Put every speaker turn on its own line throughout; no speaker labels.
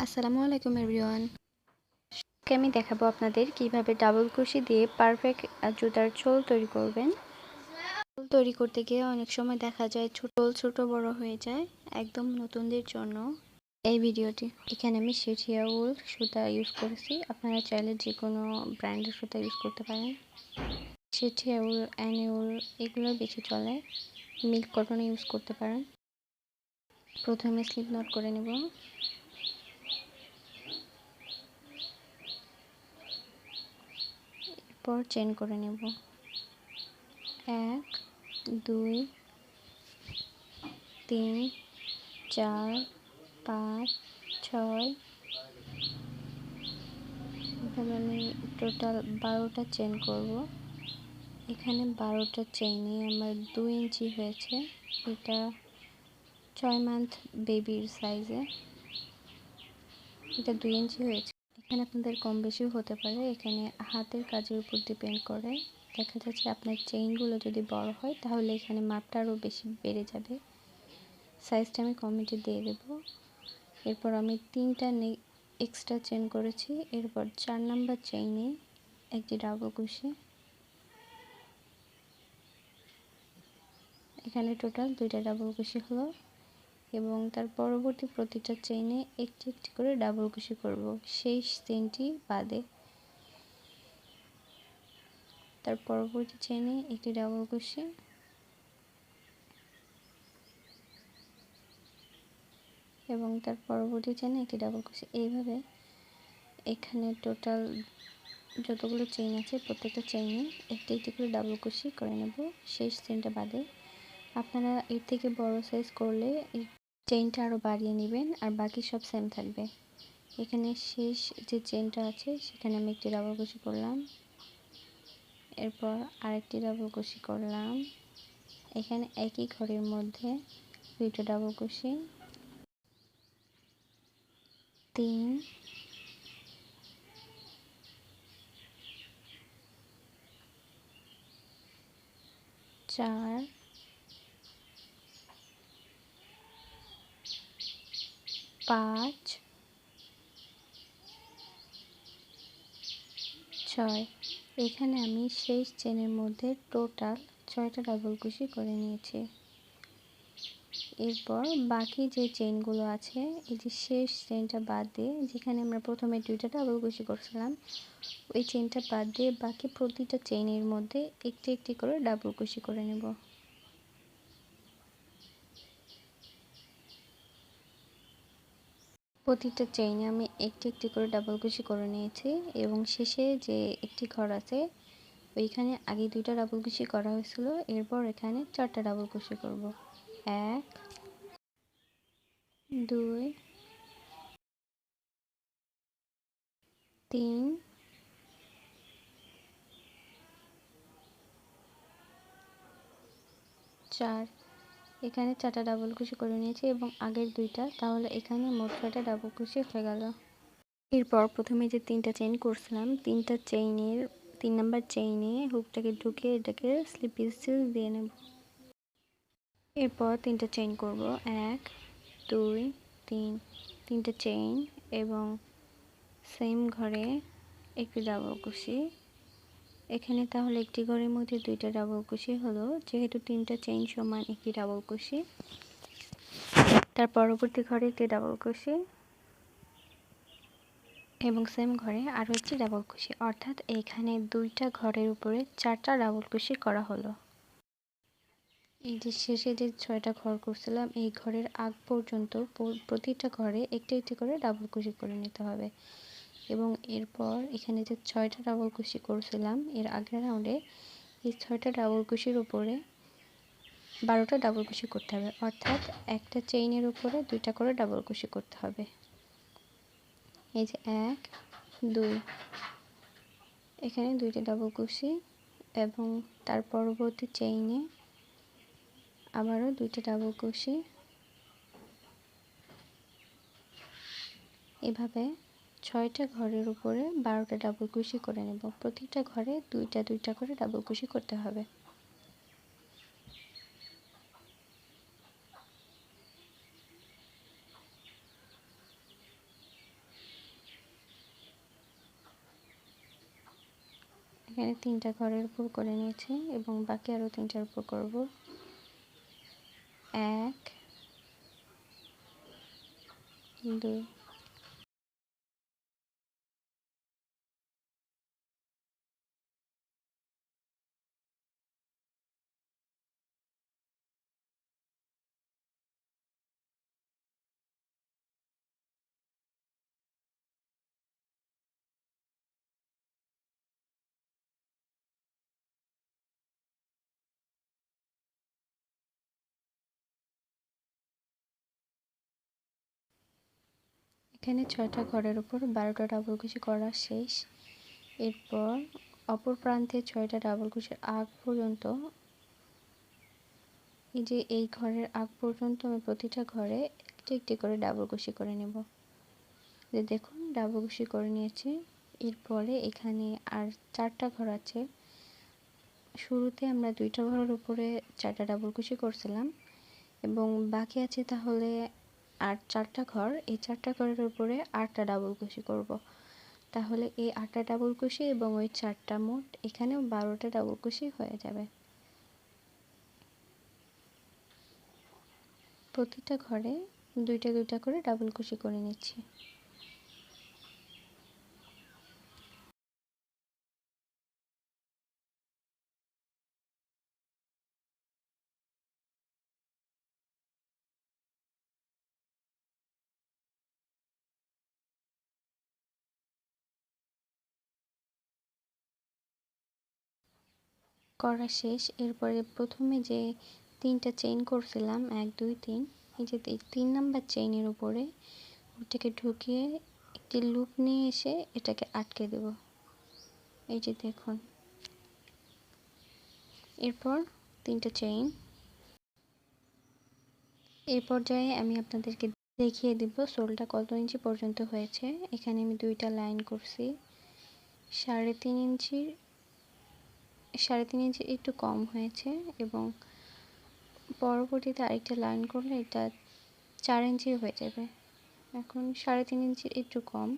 আসসালামু আলাইকুম, এভরিওয়ান। আজকে আমি দেখাবো আপনাদের কীভাবে ডাবল কুশি দিয়ে পারফেক্ট জুতার ছোল তৈরি করবেন। ছোল তৈরি করতে গিয়ে অনেক সময় দেখা যায় ছোট ছোট বড় হয়ে যায় একদম নতুনদের জন্য। এই ভিডিওটি এখানে আমি সেঠিয়া উল সুতা ইউজ করেছি। আপনারা চাইলে যে কোনো ব্র্যান্ডের সুতা ইউজ করতে পারেন। সেঠিয়া উল, অ্যানি উল, এগুলো বেশি চলে। মিল্ক কটন ইউজ করতে পারেন। প্রথমে স্লিপ নট করে নেব। এরপর চেন করে নেব। এক, দুই, তিন, চার, পাঁচ, ছয়। এখানে আমি টোটাল বারোটা চেন করব। এখানে বারোটা চেনে আমার দুই ইঞ্চি হয়েছে। এটা ছয় মান্থ বেবির সাইজে এটা দুই ইঞ্চি হয়েছে। এখানে আপনাদের কম বেশিও হতে পারে। এখানে হাতের কাজের উপর ডিপেন্ড করে। দেখা যাচ্ছে আপনার চেইনগুলো যদি বড় হয়, তাহলে এখানে মাপটা আরও বেশি বেড়ে যাবে। সাইজটা আমি কমেন্টে দিয়ে দেব। এরপর আমি তিনটা এক্সট্রা চেন করেছি। এরপর চার নাম্বার চেইনে একটি ডাবল কুশি। এখানে টোটাল দুইটা ডাবল কুশি হলো। এবং তার পরবর্তী প্রতিটা চেইনে একটি একটি করে ডাবল কুশি করব। শেষ চেইনটি বাদে তার পরবর্তী চেইনে একটি ডাবল কুশি এবং তার পরবর্তী চেইনে একটি ডাবল কুশি এইভাবে এখানে টোটাল যতগুলো চেইন আছে, প্রত্যেকটা চেইনে একটি একটি করে ডাবল কুশি করে নেব। শেষ চেইনটা বাদে। আপনারা এর থেকে বড় সাইজ করলে চেইনটা আরও বাড়িয়ে নেবেন, আর বাকি সব সেম থাকবে। এখানে শেষ যে চেনটা আছে, সেখানে আমি একটি ডাবল কুশি করলাম। এরপর আরেকটি ডাবল কুশি করলাম। এখানে একই ঘরের মধ্যে দুইটা ডাবল কুশি তিন, চার পাঁচ, ছয়। এখানে আমি শেষ চেনের মধ্যে টোটাল ছয়টা ডাবল কুশি করে নিয়েছি। এরপর বাকি যে চেনগুলো আছে, এই যে শেষ চেনটা বাদ দিয়ে, যেখানে আমরা প্রথমে দুইটা ডাবল কুশি করছিলাম, ওই চেনটা বাদ দিয়ে বাকি প্রতিটা চেনের মধ্যে একটি একটি করে ডাবল কুশি করে নেব। প্রতিটা চেইনে আমি একটি একটি করে ডাবল কুশি করে নিয়েছি এবং শেষে যে একটি ঘর আছে, ওইখানে আগে দুইটা ডাবল কুশি করা হয়েছিল, এরপর এখানে চারটা ডাবল কুশি করব। এক, দুই, তিন, চার এখানে চারটা ডাবল কুশি করে নিয়েছি এবং আগের দুইটা, তাহলে এখানে মোট ছয়টা ডাবল কুশি হয়ে গেল। এরপর প্রথমে যে তিনটা চেইন করছিলাম, তিনটা চেইনের তিন নাম্বার চেইনে হুকটাকে ঢুকে এটাকে স্লিপি স্টিল দিয়ে নেব। এরপর তিনটা চেইন করব। এক, দুই, তিন, তিনটা চেইন এবং সেম ঘরে একটি ডাবল কুশি এখানে তাহলে একটি ঘরের মধ্যে দুইটা ডাবল কুশি হলো। যেহেতু তিনটা চেইন সমান একটি ডাবল কুশি তার পরবর্তী ঘরে একটি ডাবল কুশি এবং সেম ঘরে আরও একটি ডাবল কুশি অর্থাৎ এখানে দুইটা ঘরের উপরে চারটা ডাবল কুশি করা হলো। এই যে শেষে যে ছয়টা ঘর করছিলাম, এই ঘরের আগ পর্যন্ত প্রতিটা ঘরে একটি একটি করে ডাবল কুশি করে নিতে হবে। এবং এরপর এখানে যে ছয়টা ডাবল কুশি করছিলাম, এর আগের রাউন্ডে এই ছয়টা ডাবল কুশির উপরে বারোটা ডাবল কুশি করতে হবে। অর্থাৎ একটা চেইনের উপরে দুইটা করে ডাবল কুশি করতে হবে। এই যে এক, দুই, এখানে দুইটা ডাবল কুশি এবং তার পরবর্তী চেইনে আবারও দুইটা ডাবল কুশি। এভাবে ছয়টা ঘরের উপরে বারোটা ডাবল কুশি করে নেব। প্রতিটা ঘরে দুইটা দুইটা করে ডাবল কুশি করতে হবে। এখানে তিনটা ঘরের উপর করে নিয়েছি এবং বাকি আরও তিনটার উপর করব। এক, দুই এখানে ছয়টা ঘরের উপর বারোটা ডাবল কুচি করা শেষ। এরপর অপর প্রান্তে ছয়টা ডাবল কুচির আগ পর্যন্ত এই যে এই ঘরের আগ পর্যন্ত আমি প্রতিটা ঘরে একটি একটি করে ডাবল কুচি করে নেব। যে দেখুন ডাবল কুচি করে নিয়েছি। এরপরে এখানে আর চারটা ঘর আছে। শুরুতে আমরা দুইটা ঘরের উপরে চারটা ডাবল কুচি করছিলাম এবং বাকি আছে তাহলে আর চারটা ঘর, এই চারটা ঘরের উপরে আটটা ডাবল কুশি করব। তাহলে এই আটটা ডাবল কুশি এবং ওই চারটা মোট এখানেও বারোটা ডাবল কুশি হয়ে যাবে প্রতিটা ঘরে দুইটা দুইটা করে ডাবল কুশি করে নিচ্ছি করা শেষ। এরপরে প্রথমে যে তিনটা চেইন করছিলাম, এক, দুই, তিন, এই যে তিন নাম্বার চেইনের উপরে ওটাকে ঢুকিয়ে একটি লুপ নিয়ে এসে এটাকে আটকে দেব। এই যে দেখুন। এরপর তিনটা চেইন এই পর্যায়ে আমি আপনাদেরকে দেখিয়ে দিব সোলটা কত ইঞ্চি পর্যন্ত হয়েছে। এখানে আমি দুইটা লাইন করছি। সাড়ে তিন ইঞ্চির সাড়ে তিন ইঞ্চি একটু কম হয়েছে এবং পরবর্তীতে আরেকটা লাইন করলে এটা চার ইঞ্চি হয়ে যাবে। এখন সাড়ে তিন ইঞ্চি একটু কম।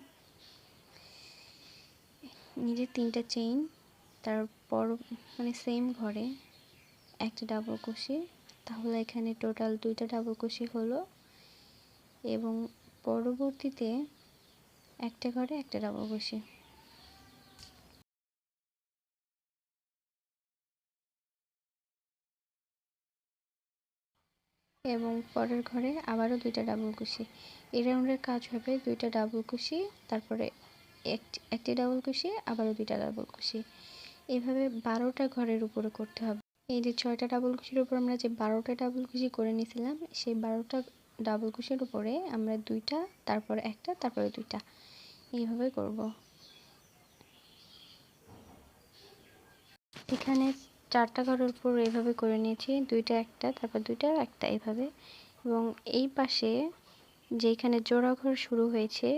নিজের তিনটা চেইন তারপর মানে সেম ঘরে একটা ডাবল কুশি তাহলে এখানে টোটাল দুইটা ডাবল কুশি হলো এবং পরবর্তীতে একটা ঘরে একটা ডাবল কুশি এবং পরের ঘরে আবারও দুইটা ডাবল কুশি। এই রাউন্ডের কাজ হবে দুইটা ডাবল কুশি, তারপরে একটি ডাবল কুশি, আবারও দুইটা ডাবল কুশি। এভাবে বারোটা ঘরের উপরে করতে হবে। এই যে ছয়টা ডাবল কুশির উপর আমরা যে বারোটা ডাবল কুশি করে নিয়েছিলাম, সেই বারোটা ডাবল কুশির উপরে আমরা দুইটা, তারপরে একটা, তারপরে দুইটা। এইভাবে করব। এখানে চারটা ঘরের উপর এইভাবে করে নিয়েছি, দুইটা একটা, তারপর দুইটা একটা এইভাবে এবং এই পাশে যেখানে জোড়া ঘর শুরু হয়েছে,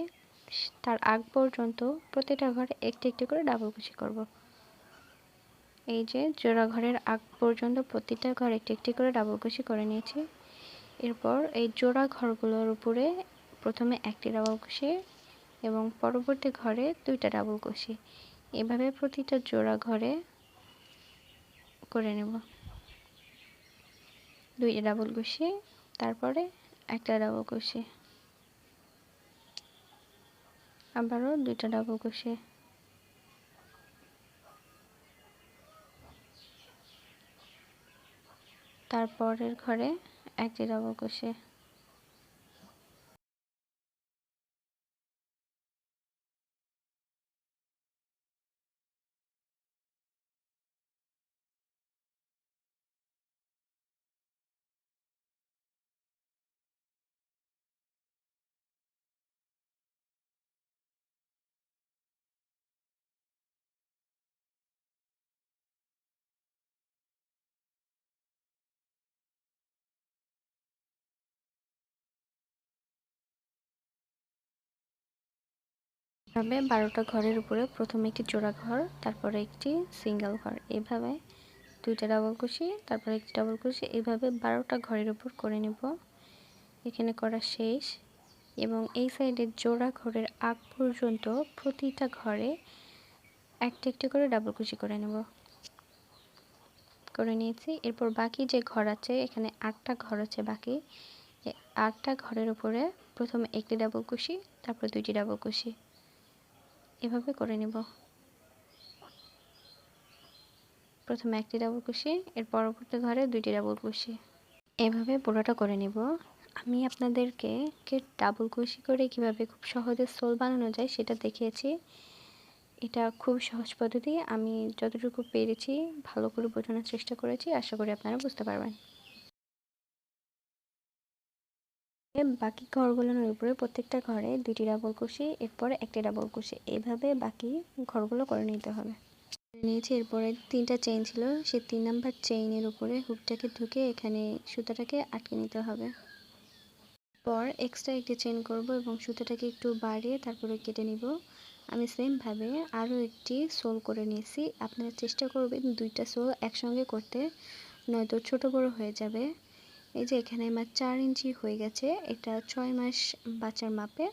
তার আগ পর্যন্ত প্রতিটা ঘরে একটি একটি করে ডাবল কুচি করব। এই যে জোড়া ঘরের আগ পর্যন্ত প্রতিটা ঘর একটি একটি করে ডাবল কুচি করে নিয়েছি। এরপর এই জোড়া ঘরগুলোর উপরে প্রথমে একটি ডাবল কুচি এবং পরবর্তী ঘরে দুইটা ডাবল কুচি। এভাবে প্রতিটা জোড়া ঘরে করে নেব। দুইটা ডাবল কুশি তারপরে একটা ডাবল কুশি আবারও দুইটা ডাবল কুশি তারপরের ঘরে একটি ডাবল কুশি এভাবে বারোটা ঘরের উপরে প্রথমে একটি জোড়া ঘর, তারপরে একটি সিঙ্গেল ঘর। এভাবে দুইটা ডাবল কুশি তারপরে একটি ডাবল কুশি এভাবে বারোটা ঘরের উপর করে নেব। এখানে করা শেষ। এবং এই সাইডে জোড়া ঘরের আগ পর্যন্ত প্রতিটা ঘরে একটা একটি করে ডাবল কুচি করে নেব। করে নিয়েছি। এরপর বাকি যে ঘর আছে, এখানে আটটা ঘর আছে বাকি। আটটা ঘরের উপরে প্রথমে একটি ডাবল কুশি তারপর দুইটি ডাবল কুশি এভাবে করে নেব। প্রথমে একটি ডাবল কুশি, এর পরবর্তী ঘরে দুইটি ডাবল কুশি। এভাবে পুরোটা করে নিব। আমি আপনাদেরকে কে ডাবল কুশি করে কীভাবে খুব সহজে সোল বানানো যায় সেটা দেখিয়েছি। এটা খুব সহজ পদ্ধতি। আমি যতটুকু পেরেছি ভালো করে বোঝানোর চেষ্টা করেছি। আশা করি আপনারা বুঝতে পারবেন। বাকি ঘরগুলোর উপরে প্রত্যেকটা ঘরে দুটি ডাবল কুশি এরপর একটি ডাবল কুশি এইভাবে বাকি ঘরগুলো করে নিতে হবে। নিয়েছি, এরপরে তিনটা চেইন ছিল। সেই তিন নাম্বার চেইনের উপরে হুকটাকে ঢুকে এখানে সুতাটাকে আটকে নিতে হবে। পর এক্সট্রা একটি চেইন করব এবং সুতাটাকে একটু বাড়িয়ে তারপরে কেটে নিব। আমি সেমভাবে আরও একটি সোল করে নিয়েছি। আপনারা চেষ্টা করবেন দুইটা সোল একসঙ্গে করতে, নয়তো ছোট বড় হয়ে যাবে। এই যে এখানে আমার চার ইঞ্চি হয়ে গেছে, এটা ছয় মাস বাচ্চার মাপে।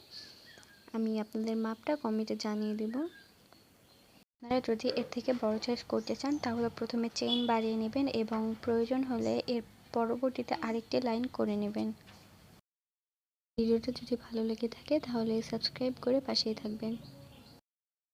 আমি আপনাদের মাপটা কমিটে জানিয়ে দেব। আপনারা যদি এর থেকে বড় সাইজ করতে চান, তাহলে প্রথমে চেইন বাড়িয়ে নেবেন এবং প্রয়োজন হলে এর পরবর্তীতে আরেকটি লাইন করে নেবেন। ভিডিওটা যদি ভালো লেগে থাকে, তাহলে সাবস্ক্রাইব করে পাশেই থাকবেন।